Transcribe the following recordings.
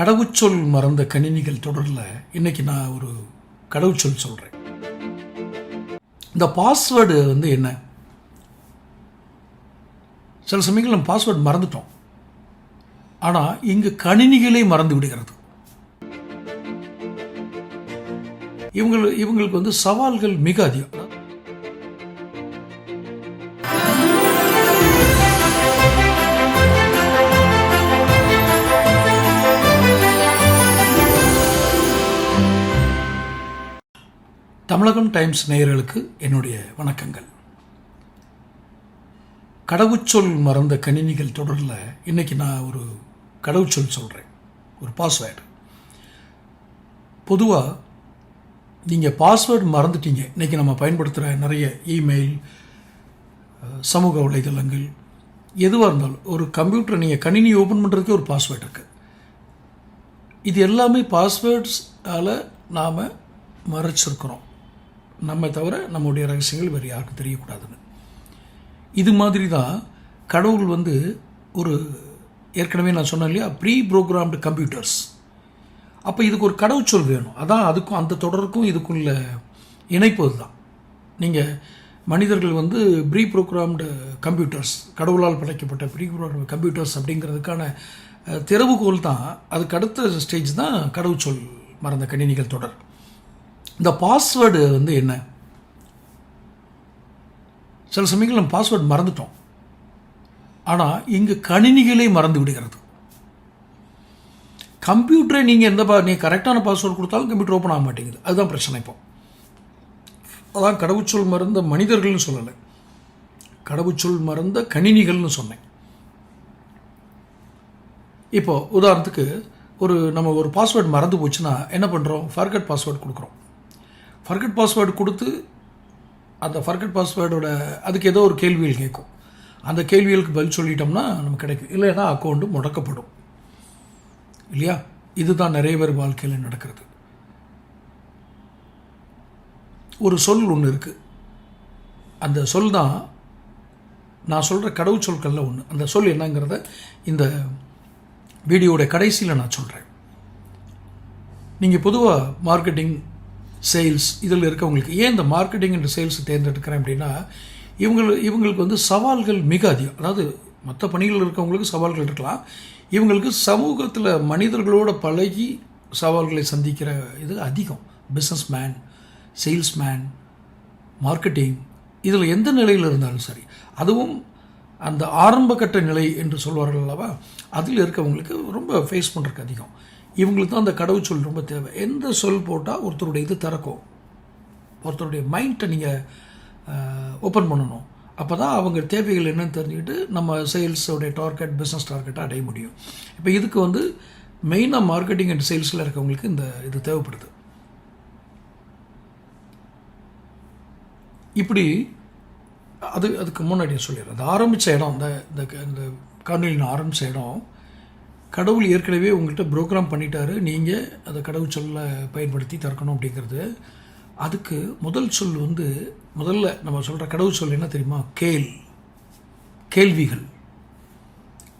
கடவுச்சொல் மறந்த கணினிகள் தொடரில் இன்னைக்கு நான் ஒரு கடவுச்சொல் சொல்கிறேன் இந்த பாஸ்வேர்டு வந்து என்ன? சில சமயங்கள் நம்ம பாஸ்வேர்டு மறந்துட்டோம். ஆனால் இங்கு கணினிகளே மறந்து விடுகிறது. இவங்க இவங்களுக்கு வந்து சவால்கள் மிக அதிகம். தமிழகம் டைம்ஸ் நேயர்களுக்கு என்னுடைய வணக்கங்கள். கடவுச்சொல் மறந்த கணினிகள் தொடரில் இன்னைக்கு நான் ஒரு கடவுச்சொல் சொல்கிறேன் ஒரு பாஸ்வேர்டு பொதுவாக நீங்கள் பாஸ்வேர்டு மறந்துட்டீங்க. இன்றைக்கி நம்ம பயன்படுத்துகிற நிறைய இமெயில் சமூக வலைதளங்கள் எதுவாக இருந்தாலும் ஒரு கம்ப்யூட்டரை நீங்கள் கணினி ஓப்பன் பண்ணுறதுக்கே ஒரு பாஸ்வேர்டு இருக்குது இது எல்லாமே பாஸ்வேர்ட்ஸால் நாம் மறைச்சிருக்கிறோம். நம்மை தவிர நம்முடைய ரகசியங்கள் வேறு யாருக்கும் தெரியக்கூடாதுன்னு. இது மாதிரி தான் கடவுள் வந்து ஒரு ஏற்கனவே நான் சொன்னேன் இல்லையா ப்ரீ ப்ரோக்ராம்டு கம்ப்யூட்டர்ஸ் அப்போ இதுக்கு ஒரு கடவுச்சொல் வேணும். அதான் அதுக்கும் அந்த தொடருக்கும் இதுக்குள்ள இணைப்பு அதுதான். நீங்கள் மனிதர்கள் வந்து ப்ரீ ப்ரோக்ராம்டு கம்ப்யூட்டர்ஸ் கடவுளால் படைக்கப்பட்ட ப்ரீ ப்ரோக்ராம் கம்ப்யூட்டர்ஸ் அப்படிங்கிறதுக்கான தெருவுகோல் திறவுகோல் தான். அதுக்கு அடுத்த ஸ்டேஜ் தான் கடவுச்சொல் மறந்த கணினிகள் தொடர். இந்த பாஸ்வேர்டு வந்து என்ன? சில சமயங்கள் நம்ம பாஸ்வேர்டு மறந்துட்டோம். ஆனால் இங்கு கணினிகளே மறந்து விடுகிறது. கம்ப்யூட்டரை நீங்கள் எந்த பா நீ கரெக்டான பாஸ்வேர்டு கொடுத்தாலும் கம்ப்யூட்டர் ஓப்பன் ஆக மாட்டேங்குது. அதுதான் பிரச்சனை இப்போ. அதான் கடவுச்சொல் மறந்த மனிதர்கள்னு சொல்லலை. கடவுச்சொல் மறந்த கணினிகள்னு சொன்னேன். இப்போ உதாரணத்துக்கு ஒரு நம்ம ஒரு பாஸ்வேர்டு மறந்து போச்சுன்னா என்ன பண்ணுறோம் ஃபர்கட் பாஸ்வேர்டு கொடுக்குறோம். ஃபர்கட் பாஸ்வேர்டு கொடுத்து அந்த ஃபர்கட் பாஸ்வேர்டோட அதுக்கு ஏதோ ஒரு கேள்விகள் கேட்கும். அந்த கேள்விகளுக்கு பதில் சொல்லிட்டோம்னா நமக்கு கிடைக்கும். இல்லைன்னா அக்கௌண்ட்டு முடக்கப்படும். இல்லையா? இதுதான் நிறைய பேர் வாழ்க்கையில் நடக்கிறது. ஒரு சொல் ஒன்று இருக்குது அந்த சொல் தான் நான் சொல்கிற கடவுள் சொற்களில் ஒன்று அந்த சொல் என்னங்கிறத இந்த வீடியோட கடைசியில் நான் சொல்கிறேன் நீங்கள் பொதுவாக மார்க்கெட்டிங் சேல்ஸ் இதில் இருக்கவங்களுக்கு ஏன் இந்த மார்க்கெட்டிங் அண்ட் சேல்ஸ் தேர்ந்தெடுக்கிறேன் அப்படின்னா இவங்க இவங்களுக்கு வந்து சவால்கள் மிக அதிகம். அதாவது மற்ற பணிகள் இருக்கவங்களுக்கு சவால்கள் இருக்கலாம். இவங்களுக்கு சமூகத்தில் மனிதர்களோட பழகி சவால்களை சந்திக்கிற இது அதிகம். பிஸ்னஸ் மேன் சேல்ஸ்மேன் மார்க்கெட்டிங் இதில் எந்த நிலையில் இருந்தாலும் சரி. அதுவும் அந்த ஆரம்பகட்ட நிலை என்று சொல்வார்கள் அல்லவா? அதில் இருக்கவங்களுக்கு ரொம்ப ஃபேஸ் பண்ணுறதுக்கு அதிகம். இவங்களுக்கு தான் அந்த கடவுச்சொல் ரொம்ப தேவை. எந்த சொல் போட்டால் ஒருத்தருடைய இது திறக்கும்? ஒருத்தருடைய மைண்டை நீங்கள் ஓப்பன் பண்ணணும். அப்போ தான் அவங்க தேவைகள் என்னன்னு தெரிஞ்சுக்கிட்டு நம்ம சேல்ஸோடைய டார்கெட் பிஸ்னஸ் டார்கெட்டை அடைய முடியும். இப்போ இதுக்கு வந்து மெயினாக மார்க்கெட்டிங் அண்ட் சேல்ஸில் இருக்கவங்களுக்கு இந்த இது தேவைப்படுது. இப்படி அது அதுக்கு முன்னாடி சொல்லிடுறேன். அது ஆரம்பித்த இடம் இந்த இந்த இந்த காணொலி நான் ஆரம்பித்த இடம் கடவுள் ஏற்கனவே உங்கள்கிட்ட ப்ரோக்ராம் பண்ணிட்டாரு. நீங்கள் அதை கடவுள் சொல்ல பயன்படுத்தி திறக்கணும் அப்படிங்கிறது. அதுக்கு முதல் சொல் வந்து முதல்ல நம்ம சொல்கிற கடவுள் சொல் என்ன தெரியுமா? கேள். கேள்விகள்.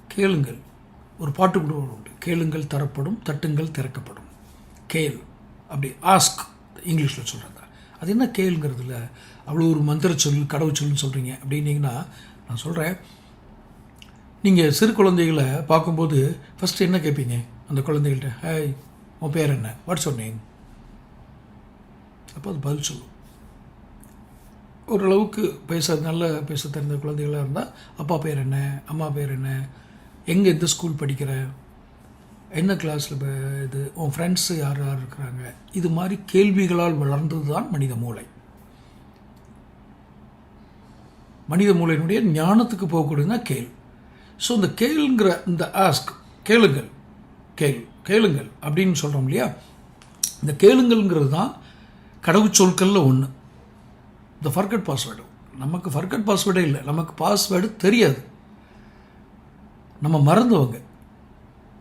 கேளுங்கள். ஒரு பாட்டு கூட உண்டு. கேளுங்கள் தரப்படும் தட்டுங்கள் திறக்கப்படும். கேள். அப்படி ஆஸ்க் இங்கிலீஷில் சொல்கிறாங்க அது என்ன கேளுங்கிறதுல அவ்வளோ ஒரு மந்திர சொல் கடவுள் சொல்லுன்னு சொல்கிறீங்க அப்படின்னீங்கன்னா நான் சொல்கிறேன் நீங்கள் சிறு குழந்தைகளை பார்க்கும்போது ஃபஸ்ட்டு என்ன கேட்பீங்க? அந்த குழந்தைகள்கிட்ட ஹாய் உன் பேர் என்ன? வாட்ஸ் your நேம் அப்போ அது பதில் சொல்லும். ஓரளவுக்கு பேச நல்ல பேச தெரிந்த குழந்தைகளாக இருந்தால் அப்பா பேர் என்ன? அம்மா பேர் என்ன? எங்கே எந்த ஸ்கூல் படிக்கிற? என்ன கிளாஸில் இது உன் ஃப்ரெண்ட்ஸு யார் யார் இருக்கிறாங்க? இது மாதிரி கேள்விகளால் வளர்ந்தது தான் மனித மூளை. மனித மூளையினுடைய ஞானத்துக்கு போகக்கூடியதுனா கேள்வி. ஸோ இந்த கேளுங்கிற இந்த ஆஸ்க் கேளுங்கள் கேள் கேளுங்கள் அப்படின்னு சொல்கிறோம் இல்லையா? இந்த கேளுங்கள்ங்கிறது தான் கடவுச்சொற்களில் ஒன்று இந்த ஃபர்கட் பாஸ்வேர்டு நமக்கு ஃபர்கட் பாஸ்வேர்டே இல்லை. நமக்கு பாஸ்வேர்டு தெரியாது. நம்ம மறந்தவங்க.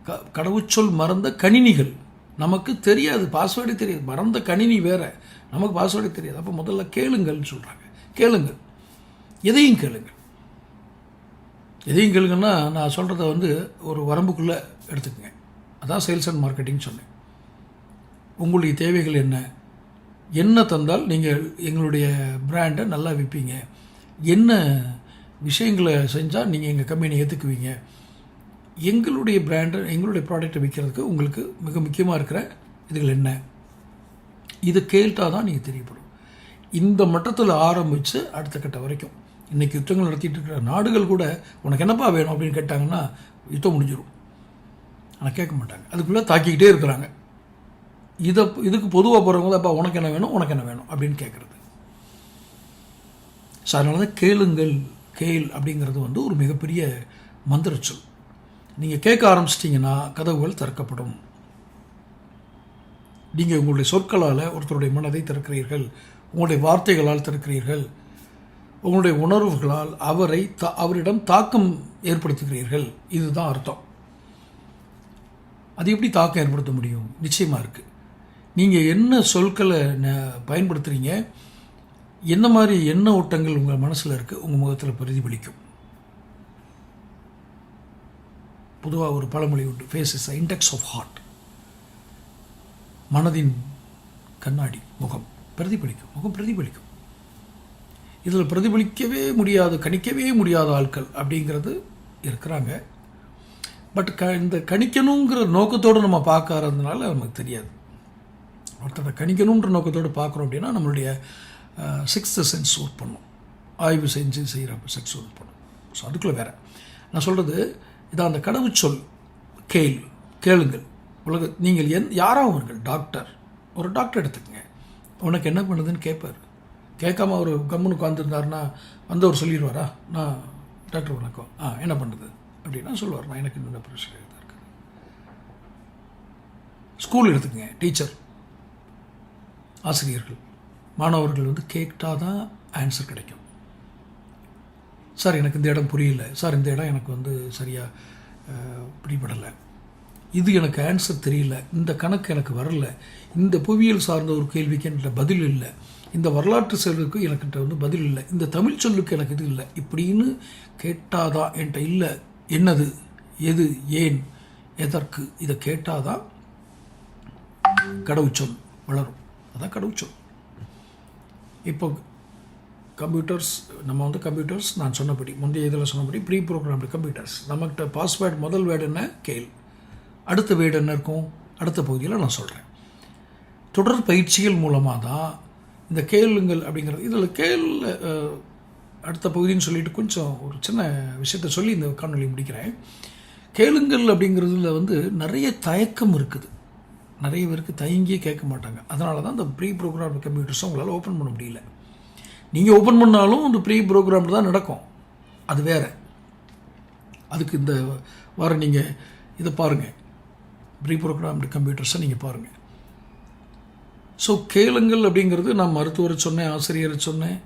க கடவுச்சொல் மறந்த கணினிகள். நமக்கு தெரியாது. பாஸ்வேர்டே தெரியாது. மறந்த கணினி வேறு. நமக்கு பாஸ்வேர்டே தெரியாது. அப்போ முதல்ல கேளுங்கள்னு சொல்கிறாங்க கேளுங்கள். எதையும் கேளுங்கள். எதையும் கேளுங்கன்னா நான் சொல்கிறத வந்து ஒரு வரம்புக்குள்ளே எடுத்துக்கங்க. அதான் சேல்ஸ் அண்ட் மார்க்கெட்டிங் சொன்னேன். உங்களுடைய தேவைகள் என்ன? என்ன தந்தால் நீங்கள் எங்களுடைய பிராண்டை நல்லா விற்பீங்க என்ன விஷயங்களை செஞ்சால் நீங்கள் எங்கள் கம்பெனியை ஏற்றுக்குவீங்க எங்களுடைய பிராண்டை எங்களுடைய ப்ராடக்ட்டை விற்கிறதுக்கு உங்களுக்கு மிக முக்கியமாக இருக்கிற இதுகள் என்ன? இது கேட்டால் தான் நீங்கள் தெரியப்படும். இந்த மட்டத்தில் ஆரம்பித்து அடுத்த கட்ட வரைக்கும். இன்றைக்கி யுத்தங்கள் நடத்திட்டு இருக்கிற நாடுகள் கூட உனக்கு என்னப்பா வேணும்? அப்படின்னு கேட்டாங்கன்னா யுத்தம் முடிஞ்சிடும் ஆனால் கேட்க மாட்டாங்க. அதுக்குள்ளே தாக்கிக்கிட்டே இருக்கிறாங்க. இதை இதுக்கு பொதுவாக போகிறவங்க அப்பா உனக்கு என்ன வேணும்? உனக்கு என்ன வேணும்? அப்படின்னு கேட்குறது. ஸோ அதனால தான் கேளுங்கள் கேள் அப்படிங்கிறது வந்து ஒரு மிகப்பெரிய மந்திரச்சொல் நீங்கள் கேட்க ஆரம்பிச்சிட்டிங்கன்னா கதவுகள் திறக்கப்படும். நீங்கள் உங்களுடைய சொற்களால் ஒருத்தருடைய மனதை திறக்கிறீர்கள். உங்களுடைய வார்த்தைகளால் திறக்கிறீர்கள். உங்களுடைய உணர்வுகளால் அவரை தா அவரிடம் தாக்கம் ஏற்படுத்துகிறீர்கள். இதுதான் அர்த்தம். அது எப்படி தாக்கம் ஏற்படுத்த முடியும்? நிச்சயமாக இருக்குது நீங்கள் என்ன சொற்களை ந- பயன்படுத்துகிறீங்க என்ன மாதிரி எண்ண ஓட்டங்கள் உங்கள் மனசில் இருக்குது உங்கள் முகத்தில் பிரதிபலிக்கும்? பொதுவாக ஒரு பழமொழி உண்டு. Face is index of heart மனதின் கண்ணாடி முகம் பிரதிபலிக்கும். முகம் பிரதிபலிக்கும். இதில் பிரதிபலிக்கவே முடியாது கணிக்கவே முடியாத ஆட்கள் அப்படிங்கிறது இருக்கிறாங்க. பட் க இந்த கணிக்கணுங்கிற நோக்கத்தோடு நம்ம பார்க்கறதுனால நமக்கு தெரியாது. ஒருத்தரை கணிக்கணுன்ற நோக்கத்தோடு பார்க்குறோம் அப்படின்னா நம்மளுடைய சிக்ஸ்த்து சென்ஸ் ஒர்க் பண்ணும். ஆய்வு செஞ்சு செய்கிற செக்ஸ் ஒர்க் பண்ணும். ஸோ அதுக்குள்ளே வேறு. நான் சொல்கிறது இதான் அந்த கடவுச்சொல் கேள் கேளுங்கள். உலக நீங்கள் என் யாராவர்கள் டாக்டர் ஒரு டாக்டர் எடுத்துக்கங்க. உனக்கு என்ன பண்ணுதுன்னு கேட்பார். கேட்காம அவர் கம்முன்னு உட்காந்துருந்தாருன்னா வந்தவர் சொல்லிடுவாரா? நான் டாக்டர் வணக்கம். ஆ என்ன பண்ணுறது அப்படின்னா சொல்லுவார். நான் எனக்கு இந்த பிரச்சனை தான் இருக்குது ஸ்கூல் எடுத்துக்கங்க. டீச்சர் ஆசிரியர்கள். மாணவர்கள் வந்து கேட்டால் தான் ஆன்சர் கிடைக்கும். சார் எனக்கு இந்த இடம் புரியல. சார் இந்த இடம் எனக்கு வந்து சரியாக பிடிபடலை. இது எனக்கு ஆன்சர் தெரியல. இந்த கணக்கு எனக்கு வரல. இந்த புவியியல் சார்ந்த ஒரு கேள்விக்கு என்கிட்ட பதில் இல்லை. இந்த வரலாற்று செல்லுக்கு எனக்கிட்ட வந்து பதில் இல்லை. இந்த தமிழ் சொல்லுக்கு எனக்கு இது இல்லை. இப்படின்னு கேட்டாதான் என்கிட்ட இல்லை. என்னது? எது? ஏன்? எதற்கு? இதை கேட்டாதான் கடவுச்சொல் வளரும். அதான் கடவுச்சொல் இப்போ கம்ப்யூட்டர்ஸ் நம்ம வந்து கம்ப்யூட்டர்ஸ் நான் சொன்னபடி முந்தைய இதில் சொன்னபடி ப்ரீ ப்ரோக்ராம்டு கம்ப்யூட்டர்ஸ். நம்மகிட்ட பாஸ்வேர்டு முதல் வேர்டு என்ன? கேள். அடுத்த வேர்டு என்ன இருக்கும்? அடுத்த பகுதியில் நான் சொல்கிறேன் தொடர் பயிற்சிகள் மூலமாக தான் இந்த கேளுங்கள் அப்படிங்கிறது. இதில் கேள் அடுத்த பகுதின்னு சொல்லிட்டு கொஞ்சம் ஒரு சின்ன விஷயத்த சொல்லி இந்த காணொலி முடிக்கிறேன். கேளுங்கள் அப்படிங்கிறதுல வந்து நிறைய தயக்கம் இருக்குது. நிறைய பேருக்கு தயங்கியே கேட்க மாட்டாங்க. அதனால தான் இந்த ப்ரீ ப்ரோக்ராம் கம்ப்யூட்டர்ஸும் உங்களால் ஓப்பன் பண்ண முடியல. நீங்கள் ஓப்பன் பண்ணாலும் இந்த ப்ரீ ப்ரோக்ராம் தான் நடக்கும். அது வேற. அதுக்கு இந்த வாரம் நீங்கள் இதை பாருங்கள் ப்ரீ ப்ரோக்ராம்டு கம்ப்யூட்டர்ஸை நீங்கள் பாருங்கள் ஸோ கேளுங்கள் அப்படிங்கிறது நான் மருத்துவரை சொன்னேன் ஆசிரியரை சொன்னேன்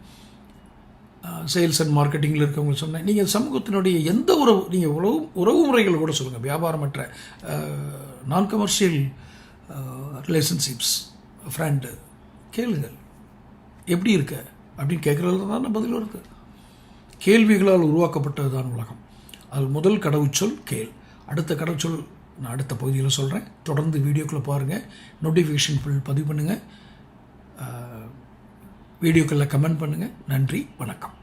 சேல்ஸ் அண்ட் மார்க்கெட்டிங்கில் இருக்கவங்க சொன்னேன். நீங்கள் சமூகத்தினுடைய எந்த உறவு நீங்கள் உறவு உறவு முறைகள் கூட சொல்லுங்கள் வியாபாரமற்ற நான் கமர்ஷியல் ரிலேஷன்ஷிப்ஸ் ஃப்ரெண்டு கேளுங்கள். எப்படி இருக்க? அப்படின்னு கேட்குறதுல தான் பதில் வருது கேள்விகளால் உருவாக்கப்பட்டது தான் உலகம். அது முதல் கடவுச்சொல் கேள். அடுத்த கடவுச்சொல் நான் அடுத்த பகுதியில் சொல்கிறேன் தொடர்ந்து வீடியோக்குள்ளே பாருங்கள் நோட்டிஃபிகேஷன் பில் பதிவு பண்ணுங்கள் வீடியோக்களில் கமெண்ட் பண்ணுங்கள் நன்றி. வணக்கம்.